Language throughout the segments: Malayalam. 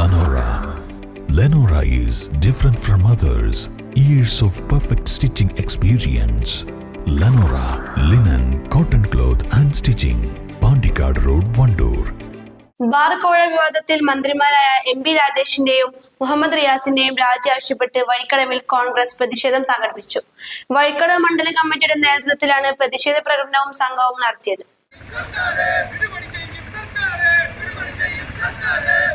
Lenora. Lenora is different from others. Years of perfect stitching experience. Lenora linen, cotton cloth and stitching. Pandikad Road, Vandoor. ബാർക്കോഴ കോഴ വിവാദത്തിൽ മന്ത്രിമാരായ എം പി രാജേഷിന്റെയും മുഹമ്മദ് റിയാസിന്റെയും രാജി ആവശ്യപ്പെട്ട് വഴിക്കടവിൽ കോൺഗ്രസ് പ്രതിഷേധം സംഘടിപ്പിച്ചു വഴിക്കടവ് മണ്ഡല കമ്മിറ്റിയുടെ നേതൃത്വത്തിലാണ് പ്രതിഷേധ പ്രകടനവും സംഘവും നടത്തിയത്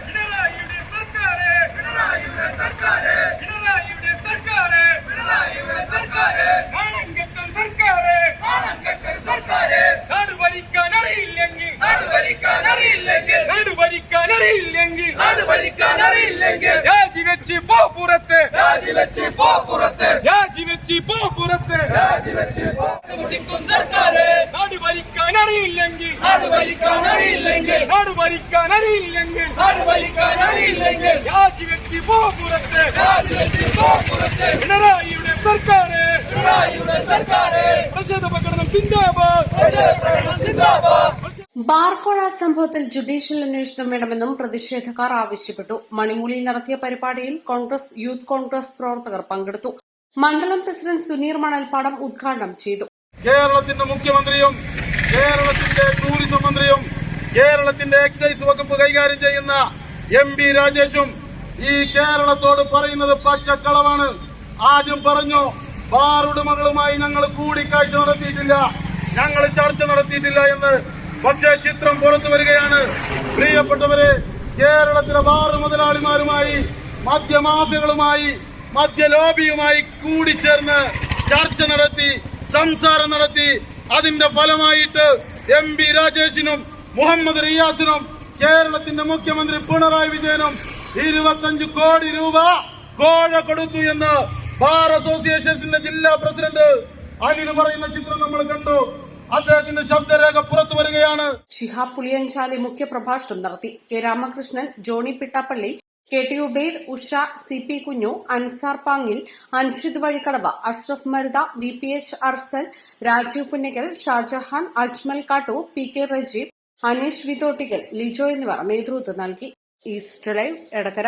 പിണറായിയുടെ സർക്കാര് പിണറായിയുടെ സർക്കാര് പിണറായിയുടെ സർക്കാര് പിണറായിയുടെ സർക്കാര് നാണം കെട്ടൽ സർക്കാര് നാണം കെട്ടൽ സർക്കാര് നാട് ഭരിക്കാൻ അറിയില്ലെങ്കിൽ നാട് ഭരിക്കാൻ അറിയില്ലെങ്കിൽ നാട് ഭരിക്കാൻ അറിയില്ലെങ്കിൽ ഭരിക്കാൻ അറിയില്ലെങ്കിൽ രാജിവെച്ച് പോ പുറത്ത്. രാജിവെച്ച് പോ പുറത്ത്. രാജിവെച്ച് പോ പുറത്ത്. രാജിവെച്ച് മുടിക്കും സർക്കാര് നാട് ഭരിക്കാൻ അറിയില്ലെങ്കിൽ നാട് ഭരിക്കാൻ അറിയില്ലെങ്കിൽ നാട് ഭരിക്കാൻ അറിയില്ലെങ്കിൽ നാട് ഭരിക്കാൻ അറിയില്ലെങ്കിൽ രാജിവെച്ച് പോ പുറത്ത്. രാജിവെച്ച് പോ പുറത്ത്. പിണറായിയുടെ സർക്കാർ പിണറായിയുടെ സർക്കാർ പ്രതിഷേധ പ്രകടനം സിന്ദാബാദ്. പ്രതിഷേധ പ്രകടനം സിന്ദാബാദ്. ബാർക്കോഴ സംഭവത്തിൽ ജുഡീഷ്യൽ അന്വേഷണം വേണമെന്നും പ്രതിഷേധക്കാർ ആവശ്യപ്പെട്ടു. മണിമൂലിൽ നടത്തിയ പരിപാടിയിൽ കോൺഗ്രസ് യൂത്ത് കോൺഗ്രസ് പ്രവർത്തകർ പങ്കെടുത്തു. മണ്ഡലം പ്രസിഡന്റ് സുനീർ മണൽപ്പാടം ഉദ്ഘാടനം ചെയ്തു. കേരളത്തിന്റെ മുഖ്യമന്ത്രിയും കേരളത്തിന്റെ ടൂറിസം മന്ത്രിയും കേരളത്തിന്റെ എക്സൈസ് വകുപ്പ് കൈകാര്യം ചെയ്യുന്ന എം പി രാജേഷും ഈ കേരളത്തോട് പറയുന്നത് പച്ചക്കളവാണ് ആദ്യം പറഞ്ഞു ബാർ ഉടമകളുമായി ഞങ്ങൾ കൂടിക്കാഴ്ച നടത്തിയിട്ടില്ല. ഞങ്ങൾ ചർച്ച നടത്തിയിട്ടില്ല എന്ന് പക്ഷേ ചിത്രം പുറത്തു വരികയാണ്. പ്രിയപ്പെട്ടവരെ കേരളത്തിലെ വാർ മുതലാളിമാരുമായി മദ്യമാഫികളുമായി മദ്യലോബിയുമായി കൂടിച്ചേർന്ന് ചർച്ച നടത്തി സംസാരം നടത്തി. അതിന്റെ ഫലമായിട്ട് എം പി രാജേഷിനും മുഹമ്മദ് റിയാസിനും കേരളത്തിന്റെ മുഖ്യമന്ത്രി പിണറായി വിജയനും ഇരുപത്തഞ്ച് കോടി രൂപ കോഴ കൊടുത്തു എന്ന് ബാർ അസോസിയേഷൻസിന്റെ ജില്ലാ പ്രസിഡന്റ് അനിൽ പറയുന്ന ചിത്രം നമ്മൾ കണ്ടു. അദ്ദേഹത്തിന്റെ ശബ്ദരേഖ പുറത്തു വരികയാണ്. ഷിഹാബ് പുളിയഞ്ചാലി മുഖ്യപ്രഭാഷണം നടത്തി. K Ramakrishnan Johny Pittappally K T Ubaid Usha C P Kunju Ansar Pangil Anshid Vazhikkadavu Ashraf Marutha V P H Arsal Rajeev Punnakal Shajahan Ajmal Kattu P K Rajeeb Aneesh Vithottikkal Lijo എന്നിവർ നേതൃത്വം നൽകി. ലൈവ് എടക്കര